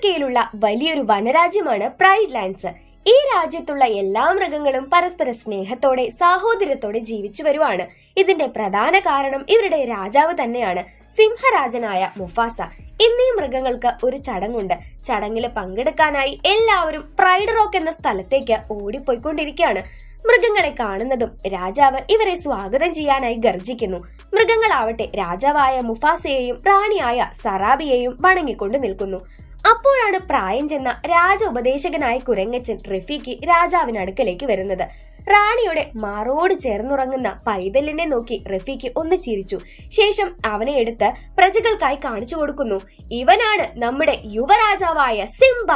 ആഫ്രിക്കയിലുള്ള വലിയൊരു വനരാജ്യമാണ് pride lands ഈ രാജ്യത്തുള്ള എല്ലാ മൃഗങ്ങളും പരസ്പര സ്നേഹത്തോടെ സാഹോദര്യത്തോടെ ജീവിച്ചു വരുവാണ്. ഇതിന്റെ പ്രധാന കാരണം ഇവരുടെ രാജാവ് തന്നെയാണ് സിംഹരാജനായ മുഫാസ എന്നീ മൃഗങ്ങൾക്ക് ഒരു ചടങ്ങുണ്ട്. ചടങ്ങിൽ പങ്കെടുക്കാനായി എല്ലാവരും പ്രൈഡ് റോക്ക് എന്ന സ്ഥലത്തേക്ക് ഓടിപ്പോയിക്കൊണ്ടിരിക്കുകയാണ്. മൃഗങ്ങളെ കാണുന്നതും രാജാവ് ഇവരെ സ്വാഗതം ചെയ്യാനായി ഗർജിക്കുന്നു. മൃഗങ്ങളാവട്ടെ രാജാവായ മുഫാസയെയും റാണിയായ സറാബിയെയും വണങ്ങിക്കൊണ്ട് നിൽക്കുന്നു. അപ്പോഴാണ് പ്രായം ചെന്ന രാജ ഉപദേശകനായ കുരങ്ങച്ചൻ റഫീഖ് രാജാവിനടുക്കലേക്ക് വരുന്നത്. റാണിയുടെ മാറോട് ചേർന്നുറങ്ങുന്ന പൈതലിനെ നോക്കി റഫീഖ് ഒന്ന് ചിരിച്ചു. ശേഷം അവനെ എടുത്ത് പ്രജകൾക്കായി കാണിച്ചു കൊടുക്കുന്നു. ഇവനാണ് നമ്മുടെ യുവരാജാവായ സിംബ.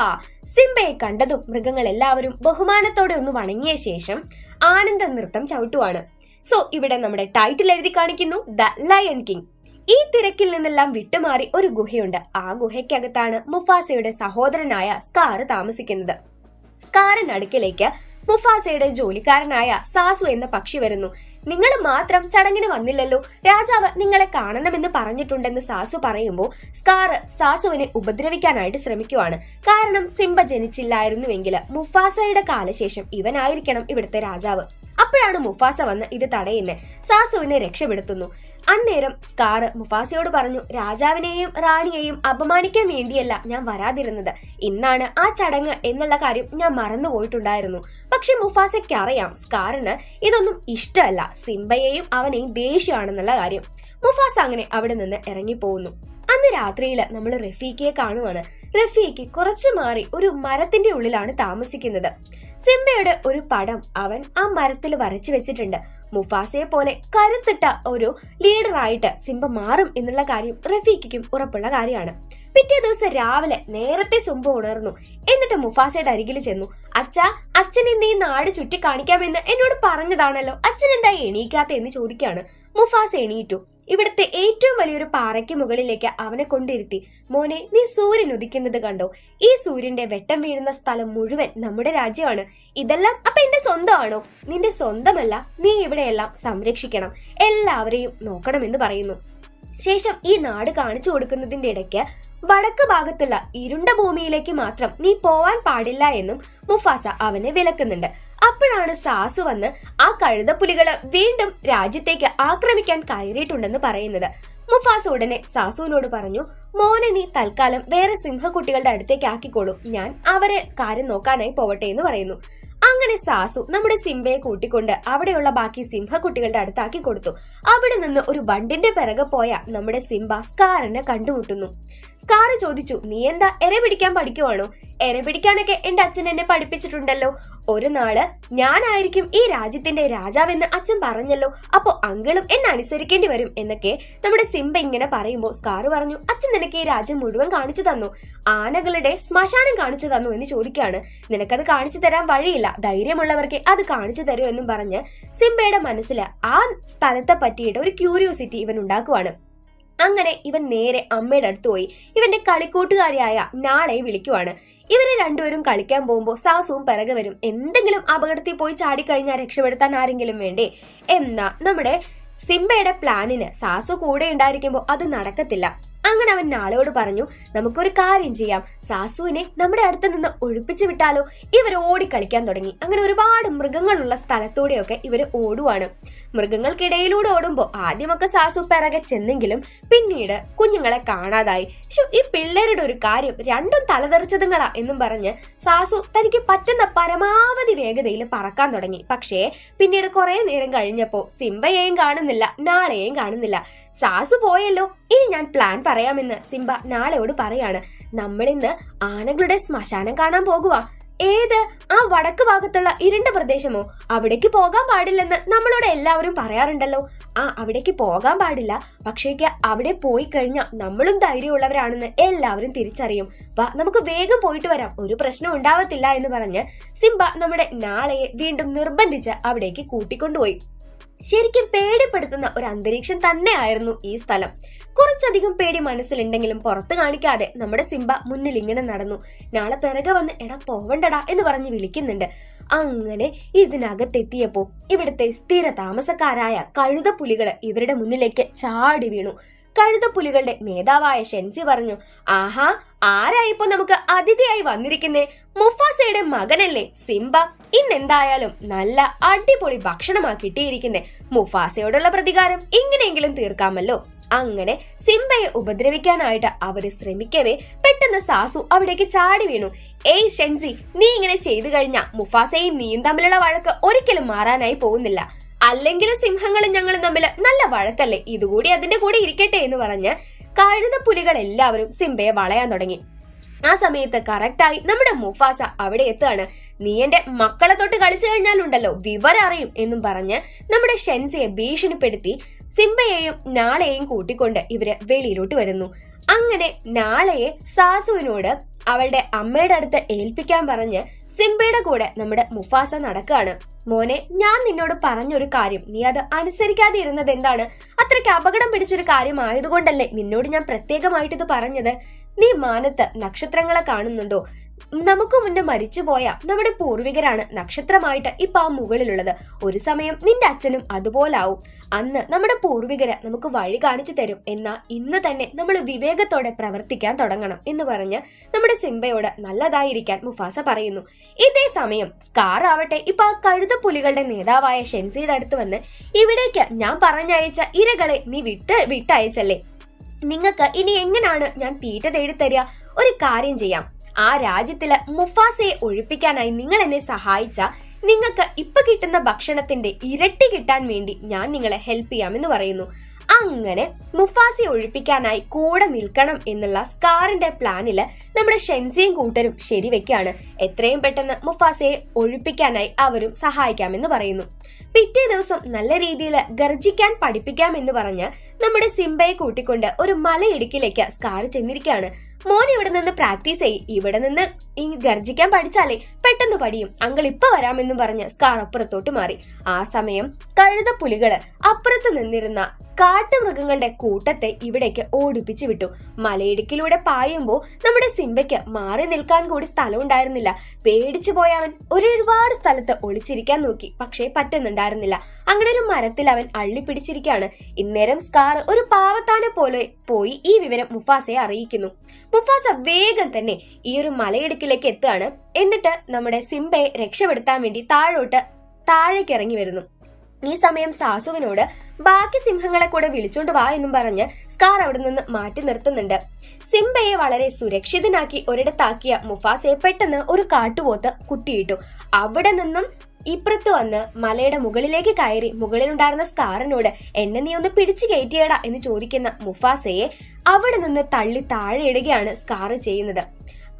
സിംബയെ കണ്ടതും മൃഗങ്ങൾ എല്ലാവരും ബഹുമാനത്തോടെ ഒന്ന് വണങ്ങിയ ശേഷം ആനന്ദ നൃത്തം ചവിട്ടുവാണ്. സോ ഇവിടെ നമ്മുടെ ടൈറ്റിൽ എഴുതി കാണിക്കുന്നു ദ ലയൺ കിങ്. ഈ തിരക്കിൽ നിന്നെല്ലാം വിട്ടുമാറി ഒരു ഗുഹയുണ്ട്. ആ ഗുഹയ്ക്കകത്താണ് മുഫാസയുടെ സഹോദരനായ സ്കാർ താമസിക്കുന്നത്. സ്കാറിനടുക്കിലേക്ക് മുഫാസയുടെ ജോലിക്കാരനായ സാസു എന്ന പക്ഷി വരുന്നു. നിങ്ങൾ മാത്രം ചടങ്ങിന് വന്നില്ലല്ലോ. രാജാവ് നിങ്ങളെ കാണണമെന്ന് പറഞ്ഞിട്ടുണ്ടെന്ന് സാസു പറയുമ്പോൾ സ്കാർ സാസുവിനെ ഉപദ്രവിക്കാനായിട്ട് ശ്രമിക്കുവാണ്. കാരണം സിംബ ജനിച്ചില്ലായിരുന്നുവെങ്കിൽ മുഫാസയുടെ കാലശേഷം ഇവനായിരിക്കണം ഇവിടുത്തെ രാജാവ്. അപ്പോഴാണ് മുഫാസ വന്ന് ഇത് തടയുന്നത് സാസുവിനെ രക്ഷപ്പെടുത്തുന്നു. അന്നേരം സ്കാർ മുഫാസയോട് പറഞ്ഞു രാജാവിനെയും റാണിയെയും അപമാനിക്കാൻ വേണ്ടിയല്ല ഞാൻ വരാതിരുന്നത്. ഇന്നാണ് ആ ചടങ്ങ് എന്നുള്ള കാര്യം ഞാൻ മറന്നുപോയിട്ടുണ്ടായിരുന്നു പക്ഷെ മുഫാസയ്ക്ക് അറിയാം സ്കാറിന് ഇതൊന്നും ഇഷ്ടമല്ല. സിംബയെയും അവനെയും ദേഷ്യമാണെന്നുള്ള കാര്യം. മുഫാസ അങ്ങനെ അവിടെ നിന്ന് ഇറങ്ങിപ്പോകുന്നു. അന്ന് രാത്രിയിൽ നമ്മൾ റഫീഖിയെ കാണുവാണ്. റഫീഖ് കുറച്ച് മാറി ഒരു മരത്തിന്റെ ഉള്ളിലാണ് താമസിക്കുന്നത്. സിംബയുടെ ഒരു പടം അവൻ ആ മരത്തിൽ വരച്ചു വെച്ചിട്ടുണ്ട്. മുഫാസയെ പോലെ കരുത്തിട്ട ഒരു ലീഡറായിട്ട് സിംബ മാറും എന്നുള്ള കാര്യം റഫീഖിക്കും ഉറപ്പുള്ള കാര്യമാണ്. പിറ്റേ ദിവസം രാവിലെ നേരത്തെ സിംബ ഉണർന്നു. എന്നിട്ട് മുഫാസയുടെ അരികിൽ ചെന്നു. അച്ഛ അച്ഛൻ ഇന്ന് ഈ നാട് ചുറ്റി കാണിക്കാമെന്ന് എന്നോട് പറഞ്ഞതാണല്ലോ. അച്ഛൻ എന്താ എണീക്കാത്ത എന്ന് ചോദിക്കാണ് മുഫാസ എണീറ്റു. ഇവിടുത്തെ ഏറ്റവും വലിയൊരു പാറയ്ക്ക് മുകളിലേക്ക് അവനെ കൊണ്ടിരുത്തി. മോനെ നീ സൂര്യൻ ഉദിക്കുന്നത് കണ്ടോ? ഈ സൂര്യന്റെ വെട്ടം വീഴുന്ന സ്ഥലം മുഴുവൻ നമ്മുടെ രാജ്യമാണ്. ഇതെല്ലാം അപ്പൊ എന്റെ സ്വന്തമാണോ? നിന്റെ സ്വന്തമല്ല നീ ഇവിടെയെല്ലാം സംരക്ഷിക്കണം. എല്ലാവരെയും നോക്കണമെന്ന് പറയുന്നു. ശേഷം ഈ നാട് കാണിച്ചു കൊടുക്കുന്നതിന്റെ ഇടയ്ക്ക് വടക്ക് ഭാഗത്തുള്ള ഇരുണ്ട ഭൂമിയിലേക്ക് മാത്രം നീ പോവാൻ പാടില്ല എന്നും മുഫാസ അവനെ വിലക്കുന്നുണ്ട്. അപ്പോഴാണ് സാസു വന്ന് ആ കഴുതപ്പുലികൾ വീണ്ടും രാജ്യത്തേക്ക് ആക്രമിക്കാൻ കയറിയിട്ടുണ്ടെന്ന് പറയുന്നത്. മുഫാസ ഉടനെ സാസുവിനോട് പറഞ്ഞു മോനെ നീ തൽക്കാലം വേറെ സിംഹക്കുട്ടികളുടെ അടുത്തേക്ക് ആക്കിക്കോളൂ. ഞാൻ അവരെ കാര്യം നോക്കാനായി പോവട്ടെ എന്ന് പറയുന്നു. അങ്ങനെ സാസു നമ്മുടെ സിംബയെ കൂട്ടിക്കൊണ്ട് അവിടെയുള്ള ബാക്കി സിംഹക്കുട്ടികളുടെ അടുത്താക്കി കൊടുത്തു. അവിടെ നിന്ന് ഒരു വണ്ടിന്റെ പിറകെ പോയ നമ്മുടെ സിംബ സ്കാറിനെ കണ്ടുമുട്ടുന്നു. സ്കാർ ചോദിച്ചു നീ എന്താ എര പിടിക്കാൻ പഠിക്കുവാണോ? എര പിടിക്കാനൊക്കെ എന്റെ അച്ഛൻ എന്നെ പഠിപ്പിച്ചിട്ടുണ്ടല്ലോ. ഒരു നാൾ ഞാനായിരിക്കും ഈ രാജ്യത്തിന്റെ രാജാവെന്ന് അച്ഛൻ പറഞ്ഞല്ലോ. അപ്പോ അങ്കിളും എന്നെ അനുസരിക്കേണ്ടി വരും എന്നൊക്കെ നമ്മുടെ സിംബ ഇങ്ങനെ പറയുമ്പോൾ സ്കാർ പറഞ്ഞു അച്ഛൻ നിനക്ക് ഈ രാജ്യം മുഴുവൻ കാണിച്ചു തന്നു. ആനകളുടെ ശ്മശാനം കാണിച്ചു തന്നു എന്ന് ചോദിക്കാണ്. നിനക്കത് കാണിച്ചു തരാൻ വഴിയില്ല. ധൈര്യമുള്ളവർക്ക് അത് കാണിച്ചു തരൂ എന്നും പറഞ്ഞ് സിംബയുടെ മനസ്സിൽ ആ സ്ഥലത്തെ പറ്റിയിട്ട് ഒരു ക്യൂരിയോസിറ്റി ഇവൻ ഉണ്ടാക്കുവാണ്. അങ്ങനെ ഇവൻ നേരെ അമ്മയുടെ അടുത്ത് പോയി. ഇവന്റെ കളിക്കൂട്ടുകാരിയായ നാളെ വിളിക്കുവാണ്. ഇവരെ രണ്ടുപേരും കളിക്കാൻ പോകുമ്പോൾ സാസുവും പിറകെ വരും എന്തെങ്കിലും അപകടത്തിൽ പോയി ചാടിക്കഴിഞ്ഞാൽ രക്ഷപ്പെടുത്താൻ ആരെങ്കിലും വേണ്ടേ? എന്നാ നമ്മുടെ സിംബയുടെ പ്ലാനിന് സാസു കൂടെ ഉണ്ടായിരിക്കുമ്പോൾ അത് നടക്കത്തില്ല. അങ്ങനെ അവൻ നാളെയോട് പറഞ്ഞു നമുക്കൊരു കാര്യം ചെയ്യാം. സാസുവിനെ നമ്മുടെ അടുത്ത് നിന്ന് ഒഴിപ്പിച്ചു വിട്ടാലോ? ഇവർ ഓടിക്കളിക്കാൻ തുടങ്ങി. അങ്ങനെ ഒരുപാട് മൃഗങ്ങളുള്ള സ്ഥലത്തൂടെയൊക്കെ ഇവർ ഓടുവാണ്. മൃഗങ്ങൾക്കിടയിലൂടെ ഓടുമ്പോൾ ആദ്യമൊക്കെ സാസു പിറകെ ചെന്നെങ്കിലും പിന്നീട് കുഞ്ഞുങ്ങളെ കാണാതായി. ശോ ഈ പിള്ളേരുടെ ഒരു കാര്യം രണ്ടും തലതെറിച്ചതുങ്ങളാ എന്നും പറഞ്ഞ് സാസു തനിക്ക് പറ്റുന്ന പരമാവധി വേഗതയിൽ പറക്കാൻ തുടങ്ങി. പക്ഷേ പിന്നീട് കുറെ നേരം കഴിഞ്ഞപ്പോൾ സിംബയെയും കാണുന്നില്ല നാളെയും കാണുന്നില്ല. സാസു പോയല്ലോ. ഇനി ഞാൻ പ്ലാൻ പറയാമെന്ന് സിംബ നാളെയോട് പറയാണ്. നമ്മളിന്ന് ആനകളുടെ ശ്മശാനം കാണാൻ പോകുക ഏത്? ആ വടക്ക് ഭാഗത്തുള്ള ഇരുണ്ട പ്രദേശമോ? അവിടേക്ക് പോകാൻ പാടില്ലെന്ന് നമ്മളോട് എല്ലാവരും പറയാറുണ്ടല്ലോ. ആ അവിടേക്ക് പോകാൻ പാടില്ല. പക്ഷേക്ക് അവിടെ പോയി കഴിഞ്ഞാൽ നമ്മളും ധൈര്യമുള്ളവരാണെന്ന് എല്ലാവരും തിരിച്ചറിയും. വാ നമുക്ക് വേഗം പോയിട്ട് വരാം. ഒരു പ്രശ്നം ഉണ്ടാവത്തില്ല എന്ന് പറഞ്ഞ് സിംബ നമ്മുടെ നാളെയെ വീണ്ടും നിർബന്ധിച്ച് അവിടേക്ക് കൂട്ടിക്കൊണ്ടുപോയി. ശരിക്കും പേടിപ്പെടുത്തുന്ന ഒരു അന്തരീക്ഷം തന്നെയായിരുന്നു ഈ സ്ഥലം. കുറച്ചധികം പേടി മനസ്സിലുണ്ടെങ്കിലും പുറത്ത് കാണിക്കാതെ നമ്മുടെ സിംബ മുന്നിൽ ഇങ്ങനെ നടന്നു. നാളെ പിറകെ വന്ന് എടാ പോവണ്ടടാ എന്ന് പറഞ്ഞ് വിളിക്കുന്നുണ്ട്. അങ്ങനെ ഇതിനകത്തെത്തിയപ്പോ ഇവിടുത്തെ സ്ഥിര താമസക്കാരായ കഴുത പുലികൾ ഇവരുടെ മുന്നിലേക്ക് ചാടി വീണു. കഴുതപ്പുലികളുടെ നേതാവായ ഷെൻസി പറഞ്ഞു ആഹാ ആരായിപ്പോ നമുക്ക് അതിഥിയായി വന്നിരിക്കുന്നേ? മുഫാസയുടെ മകനല്ലേ സിംബ? ഇന്നെന്തായാലും നല്ല അടിപൊളി ഭക്ഷണമാ കിട്ടിയിരിക്കുന്നേ. മുഫാസയോടുള്ള പ്രതികാരം ഇങ്ങനെയെങ്കിലും തീർക്കാമല്ലോ. അങ്ങനെ സിംബയെ ഉപദ്രവിക്കാനായിട്ട് അവർ ശ്രമിക്കവേ പെട്ടെന്ന് സാസു അവിടേക്ക് ചാടി വീണു. ഏയ് ഷെൻസി നീ ഇങ്ങനെ ചെയ്തു കഴിഞ്ഞാ മുഫാസയും നീയും തമ്മിലുള്ള വഴക്ക് ഒരിക്കലും മാറാനായി പോകുന്നില്ല. അല്ലെങ്കിലും സിംഹങ്ങളും ഞങ്ങളും തമ്മിൽ നല്ല വഴക്കല്ലേ? ഇതുകൂടി അതിന്റെ കൂടെ ഇരിക്കട്ടെ എന്ന് പറഞ്ഞ് കഴുത പുലികൾ എല്ലാവരും സിംബയെ വളയാൻ തുടങ്ങി. ആ സമയത്ത് കറക്റ്റായി നമ്മുടെ മുഫാസ അവിടെ എത്തുകയാണ്. നീ എന്റെ മക്കളെ തൊട്ട് കളിച്ചു കഴിഞ്ഞാലുണ്ടല്ലോ വിവരം അറിയും എന്നും പറഞ്ഞ് നമ്മുടെ ഷെൻസിയെ ഭീഷണിപ്പെടുത്തി സിംബയെയും നാളെയും കൂട്ടിക്കൊണ്ട് ഇവർ വെളിയിലോട്ട് വരുന്നു. അങ്ങനെ നാളെയെ സാസുവിനോട് അവളുടെ അമ്മയുടെ അടുത്ത് ഏൽപ്പിക്കാൻ പറഞ്ഞ് സിംബയുടെ കൂടെ നമ്മുടെ മുഫാസ നടക്കുകയാണ്. മോനെ ഞാൻ നിന്നോട് പറഞ്ഞൊരു കാര്യം. നീ അത് അനുസരിക്കാതെ ഇരുന്നത് എന്താണ്? അത്രയ്ക്ക് അപകടം പിടിച്ചൊരു കാര്യമായതുകൊണ്ടല്ലേ നിന്നോട് ഞാൻ പ്രത്യേകമായിട്ട് ഇത് പറഞ്ഞത്? നീ മാനത്ത് നക്ഷത്രങ്ങളെ കാണുന്നുണ്ടോ? നമുക്ക് മുന്നേ മരിച്ചുപോയ നമ്മുടെ പൂർവികരാണ് നക്ഷത്രമായിട്ട് ഇപ്പൊ ആ മുകളിലുള്ളത്. ഒരു സമയം നിന്റെ അച്ഛനും അതുപോലാവും. അന്ന് നമ്മുടെ പൂർവികര് നമുക്ക് വഴി കാണിച്ചു തരും. എന്നാ ഇന്ന് തന്നെ നമ്മൾ വിവേകത്തോടെ പ്രവർത്തിക്കാൻ തുടങ്ങണം എന്ന് പറഞ്ഞ് നമ്മുടെ സിംബയോട് നല്ലതായിരിക്കാൻ മുഫാസ പറയുന്നു. ഇതേ സമയം സ്കാർ ആവട്ടെ ഇപ്പൊ ആ കഴുത പുലികളുടെ നേതാവായ ഷെൻസിയുടെ അടുത്ത് വന്ന് ഇവിടേക്ക് ഞാൻ പറഞ്ഞയച്ച ഇരകളെ നീ വിട്ട് വിട്ടയച്ചല്ലേ? നിങ്ങൾക്ക് ഇനി എങ്ങനെയാണ് ഞാൻ തീറ്റ തേടി തരിക ഒരു കാര്യം ചെയ്യാം. ആ രാജ്യത്തിലെ മുഫാസയെ ഒഴിപ്പിക്കാനായി നിങ്ങൾ എന്നെ സഹായിച്ച നിങ്ങൾക്ക് ഇപ്പൊ കിട്ടുന്ന ഭക്ഷണത്തിന്റെ ഇരട്ടി കിട്ടാൻ വേണ്ടി ഞാൻ നിങ്ങളെ ഹെൽപ്പ് ചെയ്യാമെന്ന് പറയുന്നു. അങ്ങനെ മുഫാസി ഒഴിപ്പിക്കാനായി കൂടെ നിൽക്കണം എന്നുള്ള സ്കാറിന്റെ പ്ലാനിൽ നമ്മുടെ ഷെൻസിയും കൂട്ടരും ശരിവെക്കാണ്. എത്രയും പെട്ടെന്ന് മുഫാസയെ ഒഴിപ്പിക്കാനായി അവരും സഹായിക്കാമെന്ന് പറയുന്നു. പിറ്റേ ദിവസം നല്ല രീതിയിൽ ഗർജിക്കാൻ പഠിപ്പിക്കാം എന്ന് പറഞ്ഞ് നമ്മുടെ സിംബയെ കൂട്ടിക്കൊണ്ട് ഒരു മലയിടുക്കിലേക്ക് സ്കാർ ചെന്നിരിക്കുകയാണ് മോൻ ഇവിടെ നിന്ന് പ്രാക്ടീസ് ചെയ്യ് ഇവിടെ നിന്ന് ഈ ഗർജിക്കാൻ പഠിച്ചാലേ പെട്ടെന്ന് പഠിയും. അങ്കിൾ ഇപ്പൊ വരാമെന്നും പറഞ്ഞ് സ്കാർ അപ്പുറത്തോട്ട് മാറി. ആ സമയം കഴുത പുലികൾ അപ്പുറത്ത് നിന്നിരുന്ന കാട്ടുമൃഗങ്ങളുടെ കൂട്ടത്തെ ഇവിടേക്ക് ഓടിപ്പിച്ചു വിട്ടു. മലയിടുക്കിലൂടെ പായുമ്പോൾ നമ്മുടെ സിംബയ്ക്ക് മാറി നിൽക്കാൻ കൂടി സ്ഥലം ഉണ്ടായിരുന്നില്ല. പേടിച്ചു പോയ അവൻ ഒരുപാട് സ്ഥലത്ത് ഒളിച്ചിരിക്കാൻ നോക്കി. പക്ഷേ പറ്റുന്നുണ്ടായിരുന്നില്ല. അങ്ങനെ ഒരു മരത്തിൽ അവൻ അള്ളി പിടിച്ചിരിക്കുകയാണ് ഇന്നേരം സ്കാർ ഒരു പാവത്താനെ പോലെ പോയി ഈ വിവരം മുഫാസയെ അറിയിക്കുന്നു. മുഫാസ വേഗം തന്നെ ഈ ഒരു മലയിടുക്കിലേക്ക് എത്തുകയാണ്. എന്നിട്ട് നമ്മുടെ സിംബയെ രക്ഷപ്പെടുത്താൻ വേണ്ടി താഴോട്ട് താഴേക്ക് ഇറങ്ങി വരുന്നു. ഈ സമയം സാസുവിനോട് ബാക്കി സിംഹങ്ങളെ കൂടെ വിളിച്ചോണ്ട് വാ എന്നും പറഞ്ഞ് സ്കാർ അവിടെ നിന്ന് മാറ്റി നിർത്തുന്നുണ്ട്. സിംബയെ വളരെ സുരക്ഷിതനാക്കി ഒരിടത്താക്കിയ മുഫാസയെ പെട്ടെന്ന് ഒരു കാട്ടുപോത്ത് കുത്തിയിട്ടു. അവിടെ നിന്നും ഇപ്പുറത്ത് വന്ന് മലയുടെ മുകളിലേക്ക് കയറി മുകളിലുണ്ടായിരുന്ന സ്കാറിനോട് എന്നെ നീ ഒന്ന് പിടിച്ചു കയറ്റിയടാ എന്ന് ചോദിക്കുന്ന മുഫാസയെ അവിടെ നിന്ന് തള്ളി താഴെയിടുകയാണ് സ്കാർ ചെയ്യുന്നത്.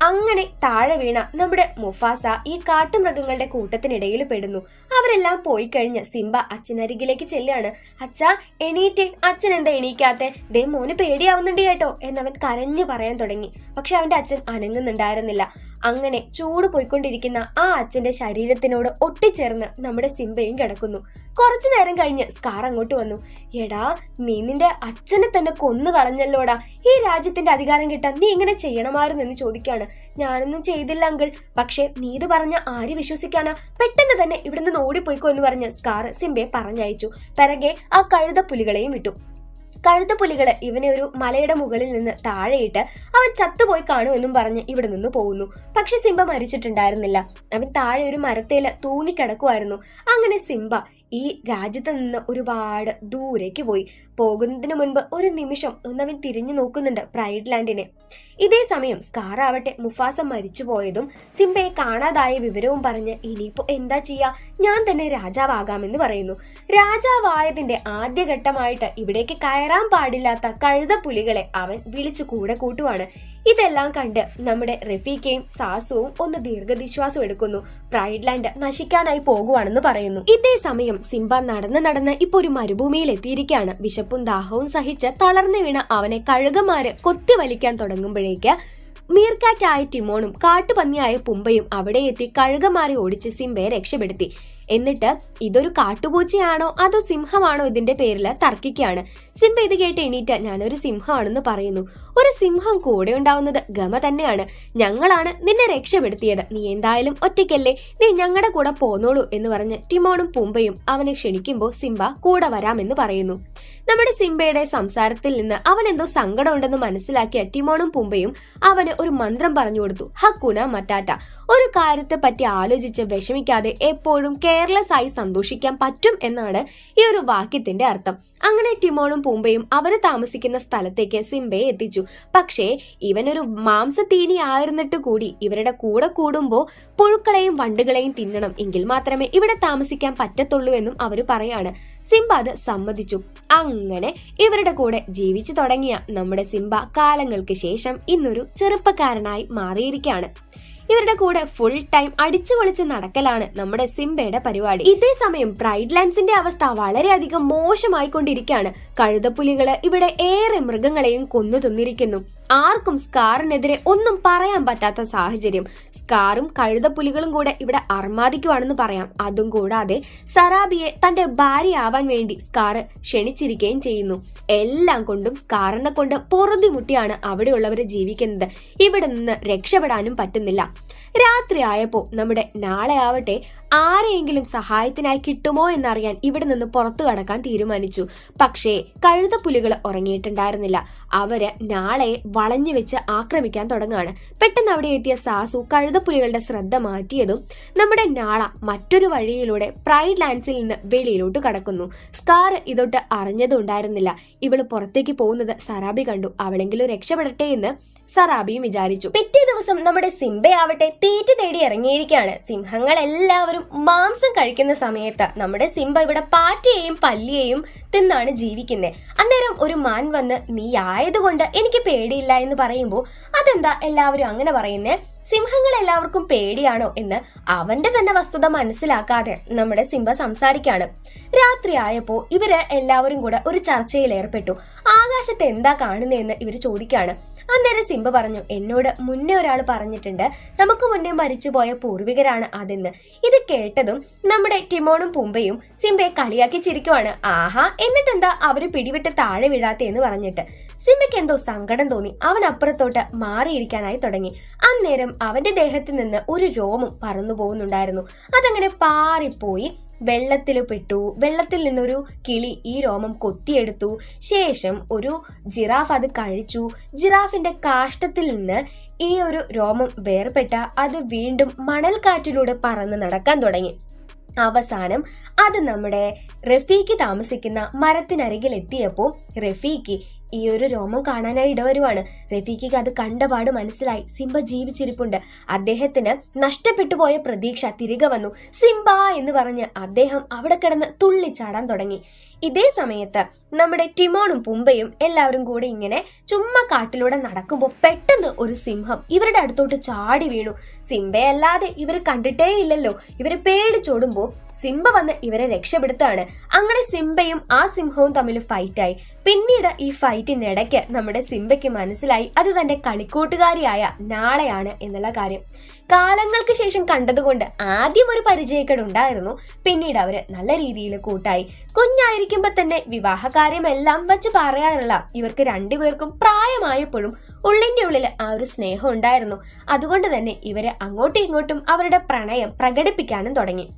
അങ്ങനെ താഴെ വീണ നമ്മുടെ മുഫാസ ഈ കാട്ടുമൃഗങ്ങളുടെ കൂട്ടത്തിനിടയിൽ പെടുന്നു. അവരെല്ലാം പോയി കഴിഞ്ഞ് സിംബ അച്ഛനരികിലേക്ക് ചെല്ലുകയാണ്. അച്ഛാ എണീറ്റേ. അച്ഛൻ എന്താ എണീക്കാത്തെ? ദേ മോന് പേടിയാവുന്നുണ്ട് കേട്ടോ എന്നവൻ കരഞ്ഞു പറയാൻ തുടങ്ങി. പക്ഷെ അവന്റെ അച്ഛൻ അനങ്ങുന്നുണ്ടായിരുന്നില്ല. അങ്ങനെ ചൂട് പോയിക്കൊണ്ടിരിക്കുന്ന ആ അച്ഛന്റെ ശരീരത്തിനോട് ഒട്ടിച്ചേർന്ന് നമ്മുടെ സിംബയും കിടക്കുന്നു. കുറച്ചു നേരം കഴിഞ്ഞ് സ്കാർ അങ്ങോട്ട് വന്നു. എടാ നീ നിന്റെ അച്ഛനെ തന്നെ കൊന്നു കളഞ്ഞല്ലോടാ ഈ രാജ്യത്തിന്റെ അധികാരം കിട്ടാൻ നീ ഇങ്ങനെ ചെയ്യണമായിരുന്നു എന്ന് ചോദിക്കാണ് ഞാനൊന്നും ചെയ്തില്ല അങ്കിൾ. പക്ഷേ നീ ഇത് പറഞ്ഞ ആര് വിശ്വസിക്കാനാ? പെട്ടെന്ന് തന്നെ ഇവിടുന്ന് ഓടിപ്പോയിക്കോ എന്ന് പറഞ്ഞ് സ്കാർ സിംബയെ പറഞ്ഞയച്ചു. പിറകെ ആ കഴുത പുലികളെയും വിട്ടു. കഴുതപ്പുലികൾ ഇവനെ ഒരു മലയുടെ മുകളിൽ നിന്ന് താഴെയിട്ട് അവൻ ചത്തുപോയി കാണുമെന്നും പറഞ്ഞ് ഇവിടെ നിന്ന് പോകുന്നു. പക്ഷെ സിംബ മരിച്ചിട്ടുണ്ടായിരുന്നില്ല. അവൻ താഴെ ഒരു മരത്തേൽ തൂങ്ങിക്കിടക്കുമായിരുന്നു അങ്ങനെ സിംബ ഈ രാജ്യത്ത് നിന്ന് ഒരുപാട് ദൂരേക്ക് പോയി. പോകുന്നതിന് മുൻപ് ഒരു നിമിഷം ഒന്നവൻ തിരിഞ്ഞു നോക്കുന്നുണ്ട് പ്രൈഡ് ലാൻഡിനെ ഇതേ സമയം സ്കാർ ആവട്ടെ മുഫാസ മരിച്ചുപോയതും സിംബയെ കാണാതായ വിവരവും പറഞ്ഞ് ഇനിയിപ്പോ എന്താ ചെയ്യാ? ഞാൻ തന്നെ രാജാവാകാമെന്ന് പറയുന്നു. രാജാവായതിന്റെ ആദ്യഘട്ടമായിട്ട് ഇവിടേക്ക് കയറാൻ പാടില്ലാത്ത കഴുത പുലികളെ അവൻ വിളിച്ചു കൂടെ കൂട്ടുവാണ്. ഇതെല്ലാം കണ്ട് നമ്മുടെ റഫീഖയും സാസുവും ഒന്ന് ദീർഘനിശ്വാസം എടുക്കുന്നു. പ്രൈഡ് ലാൻഡ് നശിക്കാനായി പോകുവാണെന്ന് പറയുന്നു. ഇതേ സമയം സിംബ നടന്ന് നടന്ന് ഇപ്പൊ ഒരു മരുഭൂമിയിൽ എത്തിയിരിക്കുകയാണ്. വിശപ്പും ദാഹവും സഹിച്ച് തളർന്നു വീണ അവനെ കഴുകമാര് കൊത്തി വലിക്കാൻ തുടങ്ങുമ്പോഴേക്ക് മീർക്കാറ്റായ ടിമോണും കാട്ടുപന്നിയായ പുമ്പയും അവിടെ എത്തി കഴുകമാരെ ഓടിച്ച് സിംബയെ രക്ഷപ്പെടുത്തി. എന്നിട്ട് ഇതൊരു കാട്ടുപൂച്ചയാണോ അതോ സിംഹമാണോ ഇതിന്റെ പേരിൽ തർക്കിക്കുകയാണ്. സിംബ ഇത് കേട്ട് എണീറ്റ് ഞാനൊരു സിംഹമാണെന്ന് പറയുന്നു. ഒരു സിംഹം കൂടെ ഉണ്ടാവുന്നത് ഗമ തന്നെയാണ്. ഞങ്ങളാണ് നിന്നെ രക്ഷപ്പെടുത്തിയത്. നീ എന്തായാലും ഒറ്റയ്ക്കല്ലേ? നീ ഞങ്ങളുടെ കൂടെ പോന്നോളൂ എന്ന് പറഞ്ഞ് ടിമോണും പൂമ്പയും അവനെ ക്ഷണിക്കുമ്പോൾ സിംബ കൂടെ വരാമെന്ന് പറയുന്നു. നമ്മുടെ സിംബയുടെ സംസാരത്തിൽ നിന്ന് അവൻ എന്തോ സങ്കടമുണ്ടെന്ന് മനസ്സിലാക്കിയ ടിമോണും പുമ്പയും അവന് ഒരു മന്ത്രം പറഞ്ഞു കൊടുത്തു. ഹക്കുന മറ്റാറ്റ ഒരു കാര്യത്തെ പറ്റി ആലോചിച്ച് വിഷമിക്കാതെ എപ്പോഴും കെയർലെസ് ആയി സന്തോഷിക്കാൻ പറ്റും എന്നാണ് ഈ ഒരു വാക്യത്തിന്റെ അർത്ഥം. അങ്ങനെ ടിമോണും പൂമ്പയും അവർ താമസിക്കുന്ന സ്ഥലത്തേക്ക് സിംബയെ എത്തിച്ചു. പക്ഷേ ഇവനൊരു മാംസത്തീനി ആയിരുന്നിട്ട് കൂടി ഇവരുടെ കൂടെ കൂടുമ്പോ പുഴുക്കളെയും വണ്ടുകളെയും തിന്നണം എങ്കിൽ മാത്രമേ ഇവിടെ താമസിക്കാൻ പറ്റത്തുള്ളൂ എന്നും അവർ പറയാണ്. സിംബ അത് സമ്മതിച്ചു. അങ്ങനെ ഇവരുടെ കൂടെ ജീവിച്ചു തുടങ്ങിയ നമ്മുടെ സിംബ കാലങ്ങൾക്ക് ശേഷം ഇന്നൊരു ചെറുപ്പക്കാരനായി മാറിയിരിക്കുകയാണ്. ഇവരുടെ കൂടെ ഫുൾ ടൈം അടിച്ചു പൊളിച്ച് നടക്കലാണ് നമ്മുടെ സിംബയുടെ പരിപാടി. ഇതേ സമയം പ്രൈഡ് ലാൻഡ്സിന്റെ അവസ്ഥ വളരെയധികം മോശമായിക്കൊണ്ടിരിക്കുകയാണ്. കഴുതപ്പുലികൾ ഇവിടെ ഏറെ മൃഗങ്ങളെയും കൊന്നു തിന്നിരിക്കുന്നു. ആർക്കും സ്കാറിനെതിരെ ഒന്നും പറയാൻ പറ്റാത്ത സാഹചര്യം. സ്കാറും കഴുതപ്പുലികളും കൂടെ ഇവിടെ അർമാദിക്കുവാണെന്ന് പറയാം. അതും കൂടാതെ സറാബിയെ തന്റെ ഭാര്യയാവാൻ വേണ്ടി സ്കാർ ക്ഷണിച്ചിരിക്കുകയും ചെയ്യുന്നു. എല്ലാം കൊണ്ടും സ്കാറിനെ കൊണ്ട് പൊറുതിമുട്ടിയാണ് അവിടെയുള്ളവർ ജീവിക്കുന്നത്. ഇവിടെ നിന്ന് രക്ഷപ്പെടാനും പറ്റുന്നില്ല. രാത്രിയായപ്പോൾ നമ്മുടെ നാളെ ആവട്ടെ ആരെയെങ്കിലും സഹായത്തിനായി കിട്ടുമോ എന്നറിയാൻ ഇവിടെ നിന്ന് പുറത്തു കടക്കാൻ തീരുമാനിച്ചു. പക്ഷേ കഴുതപ്പുലികൾ ഉറങ്ങിയിട്ടുണ്ടായിരുന്നില്ല. അവർ നാളെ വളഞ്ഞു വെച്ച് ആക്രമിക്കാൻ തുടങ്ങുകയാണ് പെട്ടെന്ന് അവിടെ എത്തിയ സാസു കഴുതപ്പുലികളുടെ ശ്രദ്ധ മാറ്റിയതും നമ്മുടെ നാള മറ്റൊരു വഴിയിലൂടെ പ്രൈഡ് ലാൻഡ്സിൽ നിന്ന് വെളിയിലോട്ട് കടക്കുന്നു. സ്കാർ ഇതൊട്ട് അറിഞ്ഞതും ഉണ്ടായിരുന്നില്ല. ഇവൾ പുറത്തേക്ക് പോകുന്നത് സറാബി കണ്ടു. അവളെങ്കിലും രക്ഷപ്പെടട്ടെ എന്ന് സറാബിയും വിചാരിച്ചു. പിറ്റേ ദിവസം നമ്മുടെ സിംബയാവട്ടെ തീറ്റ തേടി ഇറങ്ങിയിരിക്കുകയാണ്. സിംഹങ്ങൾ എല്ലാവരും മാംസം കഴിക്കുന്ന സമയത്ത് നമ്മുടെ സിംബ ഇവിടെ പാറ്റയെയും പല്ലിയെയും തിന്നാണ് ജീവിക്കുന്നത് അന്നേരം ഒരു മാൻ വന്ന് നീ ആയതുകൊണ്ട് എനിക്ക് പേടിയില്ല എന്ന് പറയുമ്പോൾ അതെന്താ എല്ലാവരും അങ്ങനെ പറയുന്നേ? സിംഹങ്ങൾ എല്ലാവർക്കും പേടിയാണോ? എന്ന് അവന്റെ തന്നെ വസ്തുത മനസ്സിലാക്കാതെ നമ്മുടെ സിംബ സംസാരിക്കാണ്. രാത്രിയായപ്പോ ഇവർ എല്ലാവരും കൂടെ ഒരു ചർച്ചയിൽ ഏർപ്പെട്ടു. ആകാശത്ത് എന്താ കാണുന്നതെന്ന് ഇവർ ചോദിക്കാണ്. അന്നേരം സിംബ പറഞ്ഞു എന്നോട് മുന്നേ ഒരാൾ പറഞ്ഞിട്ടുണ്ട്. നമുക്ക് മുന്നേ മരിച്ചുപോയ പൂർവികരാണ് അതെന്ന്. ഇത് കേട്ടതും നമ്മുടെ ടിമോണും പുമ്പയും സിംബയെ കളിയാക്കി ചിരിക്കുവാണ്. ആഹാ എന്നിട്ടെന്താ അവർ പിടിവിട്ട് താഴെ വീഴാത്തെ എന്ന് പറഞ്ഞിട്ട്. സിംബയ്ക്ക് എന്തോ സങ്കടം തോന്നി. അവൻ അപ്പുറത്തോട്ട് മാറിയിരിക്കാനായി തുടങ്ങി. അന്നേരം അവന്റെ ദേഹത്തിൽ നിന്ന് ഒരു രോമം പറന്നു പോകുന്നുണ്ടായിരുന്നു അതങ്ങനെ പാറിപ്പോയി. വെള്ളത്തിൽ പെട്ടു. വെള്ളത്തിൽ നിന്നൊരു കിളി ഈ രോമം കൊത്തിയെടുത്തു. ശേഷം ഒരു ജിറാഫ് അത് കഴിച്ചു. ജിറാഫിന്റെ കാഷ്ടത്തിൽ നിന്ന് ഈ ഒരു രോമം വേർപെട്ട അത് വീണ്ടും മണൽക്കാറ്റിലൂടെ പറന്ന് നടക്കാൻ തുടങ്ങി. അവസാനം അത് നമ്മുടെ റഫീക്ക് താമസിക്കുന്ന മരത്തിനരികിൽ എത്തിയപ്പോൾ റഫീക്ക് ഈ ഒരു രോമം കാണാനായി ഇടവരുവാണ്. റഫീഖിക്ക് അത് കണ്ടപാട് മനസ്സിലായി. സിംബ ജീവിച്ചിരിപ്പുണ്ട്. അദ്ദേഹത്തിന് നഷ്ടപ്പെട്ടു പോയ പ്രതീക്ഷ തിരികെ വന്നു. സിംബ എന്ന് പറഞ്ഞ് അദ്ദേഹം അവിടെ കിടന്ന് തുള്ളിച്ചാടാൻ തുടങ്ങി. ഇതേ സമയത്ത് നമ്മുടെ ടിമോണും പുമ്പയും എല്ലാവരും കൂടി ഇങ്ങനെ ചുമ്മാ കാട്ടിലൂടെ നടക്കുമ്പോൾ പെട്ടെന്ന് ഒരു സിംഹം ഇവരുടെ അടുത്തോട്ട് ചാടി വീണു. സിംബയല്ലാതെ ഇവർ കണ്ടിട്ടേ ഇല്ലല്ലോ ഇവരെ പേടിച്ചോടുമ്പോൾ സിംബ വന്ന് ഇവരെ രക്ഷപ്പെടുത്താണ്. അങ്ങനെ സിംബയും ആ സിംഹവും തമ്മിൽ ഫൈറ്റായി പിന്നീട് ഈ ഫൈറ്റിനിടയ്ക്ക് നമ്മുടെ സിംബയ്ക്ക് മനസ്സിലായി. അത് തന്റെ കളിക്കൂട്ടുകാരിയായ നാളെയാണ് എന്നുള്ള കാര്യം. കാലങ്ങൾക്ക് ശേഷം കണ്ടതുകൊണ്ട് ആദ്യം ഒരു പരിചയക്കേട് ഉണ്ടായിരുന്നു. പിന്നീട് അവർ നല്ല രീതിയിൽ കൂട്ടായി. കുഞ്ഞായിരിക്കുമ്പോ തന്നെ വിവാഹകാര്യമെല്ലാം വെച്ച് പറയാറുള്ള ഇവർക്ക് രണ്ടുപേർക്കും പ്രായമായപ്പോഴും ഉള്ളിന്റെ ഉള്ളിൽ ആ ഒരു സ്നേഹം ഉണ്ടായിരുന്നു. അതുകൊണ്ട് തന്നെ ഇവരെ അങ്ങോട്ടും ഇങ്ങോട്ടും അവരുടെ പ്രണയം പ്രകടിപ്പിക്കാനും തുടങ്ങി.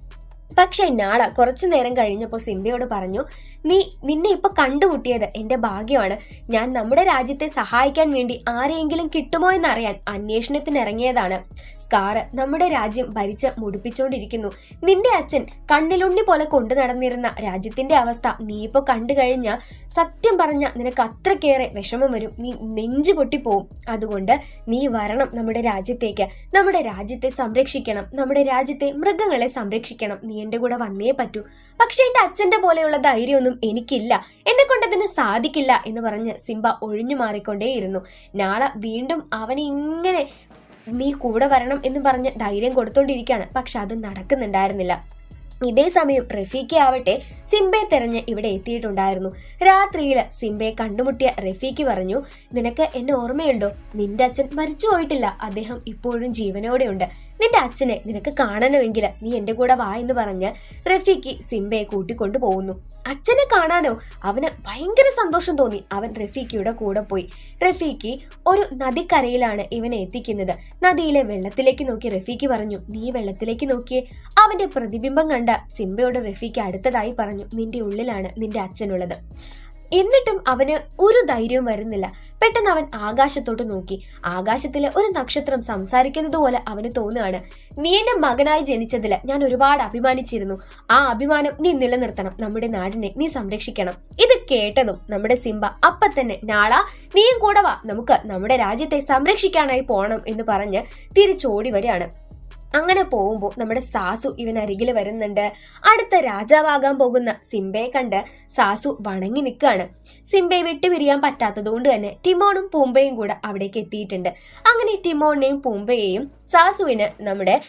പക്ഷെ നാള കുറച്ചു നേരം കഴിഞ്ഞപ്പോൾ സിംബയോട് പറഞ്ഞു നീ നിന്നെ ഇപ്പൊ കണ്ടുമുട്ടിയത് എന്റെ ഭാഗ്യമാണ്. ഞാൻ നമ്മുടെ രാജ്യത്തെ സഹായിക്കാൻ വേണ്ടി ആരെയെങ്കിലും കിട്ടുമോ എന്നറിയാൻ അന്വേഷണത്തിന് ഇറങ്ങിയതാണ് സ്കാർ നമ്മുടെ രാജ്യം ഭരിച്ച് മുടിപ്പിച്ചുകൊണ്ടിരിക്കുന്നു നിന്റെ അച്ഛൻ കണ്ണിലുണ്ണി പോലെ കൊണ്ടു നടന്നിരുന്ന രാജ്യത്തിന്റെ അവസ്ഥ നീ ഇപ്പൊ കണ്ടു കഴിഞ്ഞ സത്യം പറഞ്ഞ നിനക്ക് അത്രക്കേറെ വിഷമം വരും. നീ നെഞ്ചു പൊട്ടിപ്പോവും അതുകൊണ്ട് നീ വരണം നമ്മുടെ രാജ്യത്തേക്ക്. നമ്മുടെ രാജ്യത്തെ സംരക്ഷിക്കണം. നമ്മുടെ രാജ്യത്തെ മൃഗങ്ങളെ സംരക്ഷിക്കണം. നീ എന്റെ കൂടെ വന്നേ പറ്റൂ. പക്ഷെ എന്റെ അച്ഛന്റെ പോലെയുള്ള ധൈര്യമൊന്നും എനിക്കില്ല. എന്നെ കൊണ്ടതിന് സാധിക്കില്ല എന്ന് പറഞ്ഞ് സിംബ ഒഴിഞ്ഞു മാറിക്കൊണ്ടേയിരുന്നു. നാളെ വീണ്ടും അവനെ ഇങ്ങനെ നീ കൂടെ വരണം എന്ന് പറഞ്ഞ് ധൈര്യം കൊടുത്തോണ്ടിരിക്കുകയാണ് പക്ഷെ അത് നടക്കുന്നുണ്ടായിരുന്നില്ല. ഇതേ സമയം റഫീഖെ ആവട്ടെ സിംബയെ തെരഞ്ഞ് ഇവിടെ എത്തിയിട്ടുണ്ടായിരുന്നു. രാത്രിയിൽ സിംബയെ കണ്ടുമുട്ടിയ റഫീഖ് പറഞ്ഞു നിനക്ക് എന്നെ ഓർമ്മയുണ്ടോ? നിന്റെ അച്ഛൻ മരിച്ചു പോയിട്ടില്ല അദ്ദേഹം ഇപ്പോഴും ജീവനോടെയുണ്ട്. നിന്റെ അച്ഛനെ നിനക്ക് കാണണമെങ്കിൽ നീ എന്റെ കൂടെ വാ എന്ന് പറഞ്ഞ് റഫീഖി സിംബയെ കൂട്ടിക്കൊണ്ടു പോകുന്നു. അച്ഛനെ കാണാനോ അവന് ഭയങ്കര സന്തോഷം തോന്നി. അവൻ റഫീഖിയുടെ കൂടെ പോയി. റഫീഖി ഒരു നദിക്കരയിലാണ് ഇവനെ എത്തിക്കുന്നത്. നദിയിലെ വെള്ളത്തിലേക്ക് നോക്കി റഫീഖി പറഞ്ഞു നീ വെള്ളത്തിലേക്ക് നോക്കിയേ. അവന്റെ പ്രതിബിംബം കണ്ട സിംബയോട് റഫീഖി അടുത്തതായി പറഞ്ഞു നിന്റെ ഉള്ളിലാണ് നിന്റെ അച്ഛനുള്ളത്. എന്നിട്ടും അവന് ഒരു ധൈര്യവും വരുന്നില്ല. പെട്ടെന്ന് അവൻ ആകാശത്തോട്ട് നോക്കി. ആകാശത്തിലെ ഒരു നക്ഷത്രം സംസാരിക്കുന്നത് പോലെ അവന് തോന്നുകയാണ്. നീ എന്റെ മകനായി ജനിച്ചതിൽ ഞാൻ ഒരുപാട് അഭിമാനിച്ചിരുന്നു. ആ അഭിമാനം നീ നിലനിർത്തണം. നമ്മുടെ നാടിനെ നീ സംരക്ഷിക്കണം. ഇത് കേട്ടതും നമ്മുടെ സിംബ അപ്പ തന്നെ നാള നീയും കൂടെ വാ. നമുക്ക് നമ്മുടെ രാജ്യത്തെ സംരക്ഷിക്കാനായി പോകണം എന്ന് പറഞ്ഞ് തിരിച്ചോടി വരികയാണ്. അങ്ങനെ പോകുമ്പോൾ നമ്മുടെ സാസു ഇവനരികിൽ വരുന്നുണ്ട്. അടുത്ത രാജാവാകാൻ പോകുന്ന സിംബയെ കണ്ട് സാസു വണങ്ങി നിൽക്കുകയാണ്. സിംബയെ വിട്ടുപിരിയാൻ പറ്റാത്തത് കൊണ്ട് തന്നെ ടിമോണും പൂമ്പയും കൂടെ അവിടേക്ക് എത്തിയിട്ടുണ്ട്. അങ്ങനെ ടിമോണിനെയും പൂമ്പയെയും സാസുവിന് നമ്മുടെ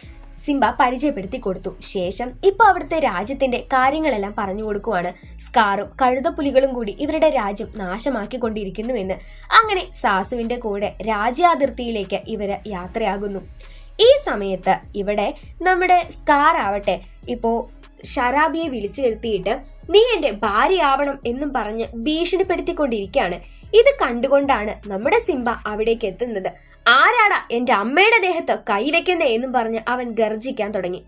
സിംബ പരിചയപ്പെടുത്തി കൊടുത്തു. ശേഷം ഇപ്പൊ അവിടുത്തെ രാജ്യത്തിന്റെ കാര്യങ്ങളെല്ലാം പറഞ്ഞു കൊടുക്കുവാണ്. സ്കാറും കഴുതപ്പുലികളും കൂടി ഇവരുടെ രാജ്യം നാശമാക്കിക്കൊണ്ടിരിക്കുന്നുവെന്ന്. അങ്ങനെ സാസുവിന്റെ കൂടെ രാജ്യാതിർത്തിയിലേക്ക് ഇവർ യാത്രയാകുന്നു. ഈ സമയത്ത് ഇവിടെ നമ്മുടെ സ്കാർ ആവട്ടെ. ഇപ്പോ ഷറാബിയെ വിളിച്ചു വരുത്തിയിട്ട് നീ എന്റെ ഭാര്യയാവണം എന്നും പറഞ്ഞ് ഭീഷണിപ്പെടുത്തിക്കൊണ്ടിരിക്കുകയാണ്. ഇത് കണ്ടുകൊണ്ടാണ് നമ്മുടെ സിംബ അവിടേക്ക് എത്തുന്നത്. ആരാടാ എന്റെ അമ്മയുടെ ദേഹത്ത് കൈവെക്കുന്നേ എന്നും പറഞ്ഞ് അവൻ ഗർജിക്കാൻ തുടങ്ങി.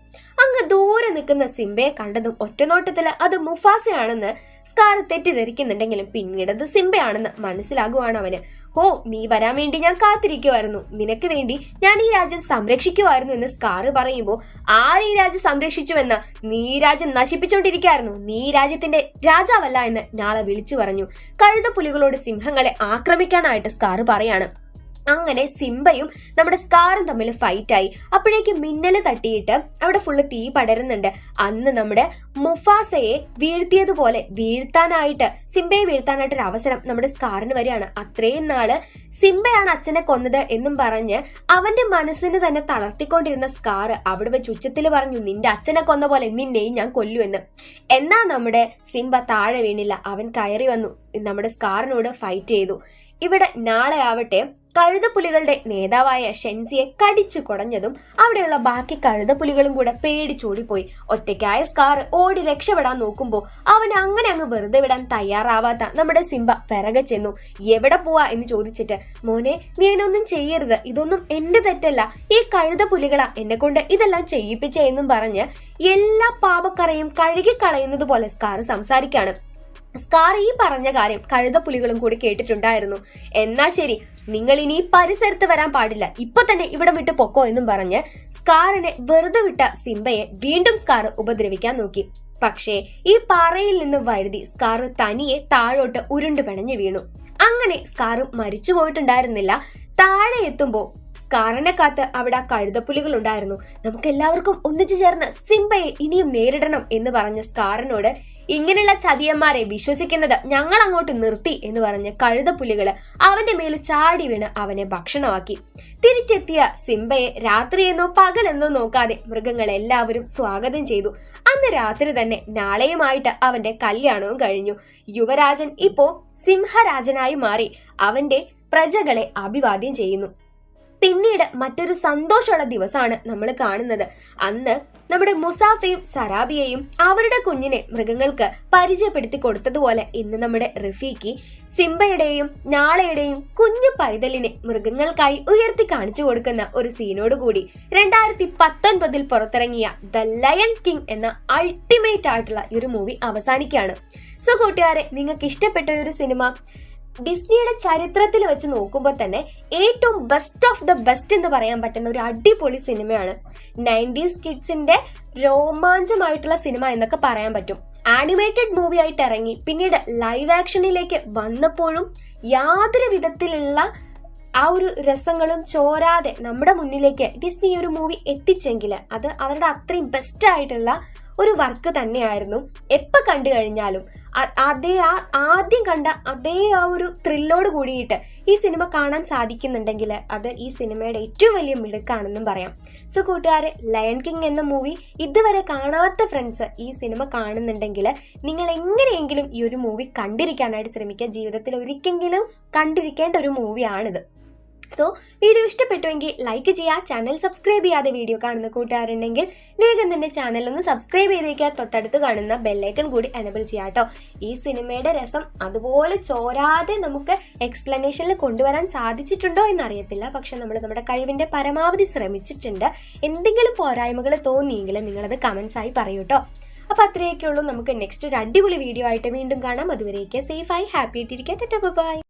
അങ്ങ് ദൂരെ നിൽക്കുന്ന സിംബയെ കണ്ടതും ഒറ്റനോട്ടത്തിൽ അത് മുഫാസയാണെന്ന് സ്കാർ തെറ്റിദ്ധരിക്കുന്നുണ്ടെങ്കിലും പിന്നീടത് സിംബയാണെന്ന് മനസ്സിലാകുവാണ് അവന്. ഹോ നീ വരാൻ വേണ്ടി ഞാൻ കാത്തിരിക്കുമായിരുന്നു നിനക്ക് വേണ്ടി ഞാൻ ഈ രാജ്യം സംരക്ഷിക്കുമായിരുന്നു എന്ന് സ്കാറ് പറയുമ്പോൾ ആര് ഈ രാജ്യം സംരക്ഷിച്ചുവെന്ന് നീ രാജ്യം നശിപ്പിച്ചുകൊണ്ടിരിക്കുകയായിരുന്നു നീ രാജ്യത്തിന്റെ രാജാവല്ല എന്ന് നാളെ വിളിച്ചു പറഞ്ഞു. കഴുത പുലികളോട് സിംഹങ്ങളെ ആക്രമിക്കാനായിട്ട് സ്കാറ് പറയാണ്. അങ്ങനെ സിംബയും നമ്മുടെ സ്കാറും തമ്മിൽ ഫൈറ്റായി അപ്പോഴേക്ക് മിന്നൽ തട്ടിയിട്ട് അവിടെ ഫുള്ള് തീ പടരുന്നുണ്ട്. അന്ന് നമ്മുടെ മുഫാസയെ വീഴ്ത്തിയതുപോലെ വീഴ്ത്താനായിട്ട് സിംബയെ വീഴ്ത്താനായിട്ട് ഒരു അവസരം നമ്മുടെ സ്കാറിന് വരികയാണ്. അത്രയും നാൾ സിംബയാണ് അച്ഛനെ കൊന്നത് എന്നും പറഞ്ഞ് അവന്റെ മനസ്സിന് തന്നെ തളർത്തിക്കൊണ്ടിരുന്ന സ്കാർ അവിടെ വെച്ച് ഉച്ചത്തിൽ പറഞ്ഞു നിന്റെ അച്ഛനെ കൊന്ന പോലെ നിന്നെയും ഞാൻ കൊല്ലുമെന്ന് എന്നാ. നമ്മുടെ സിംബ താഴെ വീണില്ല. അവൻ കയറി വന്നു. നമ്മുടെ സ്കാറിനോട് ഫൈറ്റ് ചെയ്തു. ഇവിടെ നാളെ ആവട്ടെ കഴുതപ്പുലികളുടെ നേതാവായ ഷെൻസിയെ കടിച്ചു കുടഞ്ഞതും അവിടെയുള്ള ബാക്കി കഴുതപ്പുലികളും കൂടെ പേടിച്ചോടിപ്പോയി ഒറ്റയ്ക്കായ സ്കാർ ഓടി രക്ഷപ്പെടാൻ നോക്കുമ്പോൾ അവൻ അങ്ങനെ അങ്ങ് വെറുതെ വിടാൻ തയ്യാറാവാത്ത നമ്മുടെ സിംബ പിറകെ ചെന്നു. എവിടെ പോവാ? എന്ന് ചോദിച്ചിട്ട് മോനെ നീ എന്നൊന്നും ചെയ്യരുത്. ഇതൊന്നും എന്റെ തെറ്റല്ല. ഈ കഴുതപ്പുലികളാ എന്നെ കൊണ്ട് ഇതെല്ലാം ചെയ്യിപ്പിച്ചേ എന്നും പറഞ്ഞ് എല്ലാ പാപക്കറയും കഴുകിക്കളയുന്നത് പോലെ സ്കാർ സംസാരിക്കാണ്. സ്കാർ ഈ പറഞ്ഞ കാര്യം കഴുതപ്പുലികളും കൂടി കേട്ടിട്ടുണ്ടായിരുന്നു. എന്നാ ശരി നിങ്ങൾ ഇനി പരിസരത്ത് വരാൻ പാടില്ല. ഇപ്പൊ തന്നെ ഇവിടെ വിട്ട് പൊക്കോ എന്നും പറഞ്ഞ് സ്കാറിനെ വെറുതെ വിട്ട സിംബയെ വീണ്ടും സ്കാർ ഉപദ്രവിക്കാൻ നോക്കി. പക്ഷേ ഈ പാറയിൽ നിന്ന് വഴുതി സ്കാർ തനിയെ താഴോട്ട് ഉരുണ്ടു പിണഞ്ഞു വീണു. അങ്ങനെ സ്കാർ മരിച്ചു പോയിട്ടുണ്ടായിരുന്നില്ല. താഴെ എത്തുമ്പോ സ്കാറിനെ കാത്ത് അവിടെ കഴുതപ്പുലികൾ ഉണ്ടായിരുന്നു. നമുക്ക് എല്ലാവർക്കും ഒന്നിച്ചു ചേർന്ന് സിംബയെ ഇനിയും നേരിടണം എന്ന് പറഞ്ഞ സ്കാറിനോട് ഇങ്ങനെയുള്ള ചതിയന്മാരെ വിശ്വസിക്കുന്നത് ഞങ്ങൾ അങ്ങോട്ട് നിർത്തി എന്ന് പറഞ്ഞ് കഴുതപ്പുലികൾ അവന്റെ മേൽ ചാടി വീണ് അവനെ ഭക്ഷണമാക്കി. തിരിച്ചെത്തിയ സിംബയെ രാത്രിയെന്നോ പകലെന്നോ നോക്കാതെ മൃഗങ്ങൾ എല്ലാവരും സ്വാഗതം ചെയ്തു. അന്ന് രാത്രി തന്നെ നാളെയുമായിട്ട് അവന്റെ കല്യാണവും കഴിഞ്ഞു. യുവരാജൻ ഇപ്പോ സിംഹരാജനായി മാറി. അവന്റെ പ്രജകളെ അഭിവാദ്യം ചെയ്യുന്നു. പിന്നീട് മറ്റൊരു സന്തോഷമുള്ള ദിവസമാണ് നമ്മൾ കാണുന്നത്. അന്ന് നമ്മുടെ മുസാഫയും സറാബിയയും അവരുടെ കുഞ്ഞിനെ മൃഗങ്ങൾക്ക് പരിചയപ്പെടുത്തി കൊടുത്തതുപോലെ ഇന്ന് നമ്മുടെ റഫീഖി സിംബയുടെയും നാളയുടെയും കുഞ്ഞു പൈതലിനെ മൃഗങ്ങൾക്കായി ഉയർത്തി കാണിച്ചു കൊടുക്കുന്ന ഒരു സീനോട് കൂടി രണ്ടായിരത്തി പത്തൊൻപതിൽ പുറത്തിറങ്ങിയ ദ ലയൺ കിങ് എന്ന അൾട്ടിമേറ്റ് ആയിട്ടുള്ള ഒരു മൂവി അവസാനിക്കുകയാണ്. സോ കൂട്ടുകാരെ നിങ്ങൾക്ക് ഇഷ്ടപ്പെട്ട ഒരു സിനിമ ഡിസ്നിയുടെ ചരിത്രത്തിൽ വെച്ച് നോക്കുമ്പോൾ തന്നെ ഏറ്റവും ബെസ്റ്റ് ഓഫ് ദ ബെസ്റ്റ് എന്ന് പറയാൻ പറ്റുന്ന ഒരു അടിപൊളി സിനിമയാണ് നയന്റീസ് കിഡ്സിന്റെ രോമാഞ്ചമായിട്ടുള്ള സിനിമ എന്നൊക്കെ പറയാൻ പറ്റും. ആനിമേറ്റഡ് മൂവി ആയിട്ട് ഇറങ്ങി. പിന്നീട് ലൈവ് ആക്ഷനിലേക്ക് വന്നപ്പോഴും യാതൊരു വിധത്തിലുള്ള ആ ഒരു രസങ്ങളും ചോരാതെ നമ്മുടെ മുന്നിലേക്ക് ഡിസ്നി ഒരു മൂവി എത്തിച്ചെങ്കിൽ അത് അവരുടെ അത്രയും ബെസ്റ്റ് ആയിട്ടുള്ള ഒരു വർക്ക് തന്നെയായിരുന്നു. എപ്പോൾ കണ്ടു കഴിഞ്ഞാലും അതേ ആ ആദ്യം കണ്ട അതേ ആ ഒരു ത്രില്ലോട് കൂടിയിട്ട് ഈ സിനിമ കാണാൻ സാധിക്കുന്നുണ്ടെങ്കിൽ അത് ഈ സിനിമയുടെ ഏറ്റവും വലിയ മിടുക്കാണെന്നും പറയാം. സോ കൂട്ടുകാരെ ലയൺ കിങ് എന്ന മൂവി ഇതുവരെ കാണാത്ത ഫ്രണ്ട്സ് ഈ സിനിമ കാണുന്നുണ്ടെങ്കിൽ നിങ്ങൾ എങ്ങനെയെങ്കിലും ഈ ഒരു മൂവി കണ്ടിരിക്കാനായിട്ട് ശ്രമിക്കുക. ജീവിതത്തിൽ ഒരിക്കലെങ്കിലും കണ്ടിരിക്കേണ്ട ഒരു മൂവിയാണിത് സോ വീഡിയോ ഇഷ്ടപ്പെട്ടുവെങ്കിൽ ലൈക്ക് ചെയ്യുക ചാനൽ സബ്സ്ക്രൈബ് ചെയ്യാതെ വീഡിയോ കാണുന്ന കൂട്ടുകാരുണ്ടെങ്കിൽ വേഗം തന്നെ ചാനൽ ഒന്ന് സബ്സ്ക്രൈബ് ചെയ്തേക്കുക. തൊട്ടടുത്ത് കാണുന്ന ബെല്ലൈക്കൺ കൂടി എനബിൾ ചെയ്യാം കേട്ടോ. ഈ സിനിമയുടെ രസം അതുപോലെ ചോരാതെ നമുക്ക് എക്സ്പ്ലനേഷനിൽ കൊണ്ടുവരാൻ സാധിച്ചിട്ടുണ്ടോ എന്നറിയത്തില്ല. പക്ഷെ നമ്മൾ നമ്മുടെ കഴിവിന്റെ പരമാവധി ശ്രമിച്ചിട്ടുണ്ട്. എന്തെങ്കിലും പോരായ്മകൾ തോന്നിയെങ്കിൽ നിങ്ങളത് കമൻസ് ആയി പറയൂ കേട്ടോ. അപ്പോൾ അത്രയൊക്കെ ഉള്ളൂ നമുക്ക് നെക്സ്റ്റ് ഒരു അടിപൊളി വീഡിയോ ആയിട്ട് വീണ്ടും കാണാം. അതുവരെയൊക്കെ സേഫായി ഹാപ്പി ആയിട്ടിരിക്കാൻ ബൈ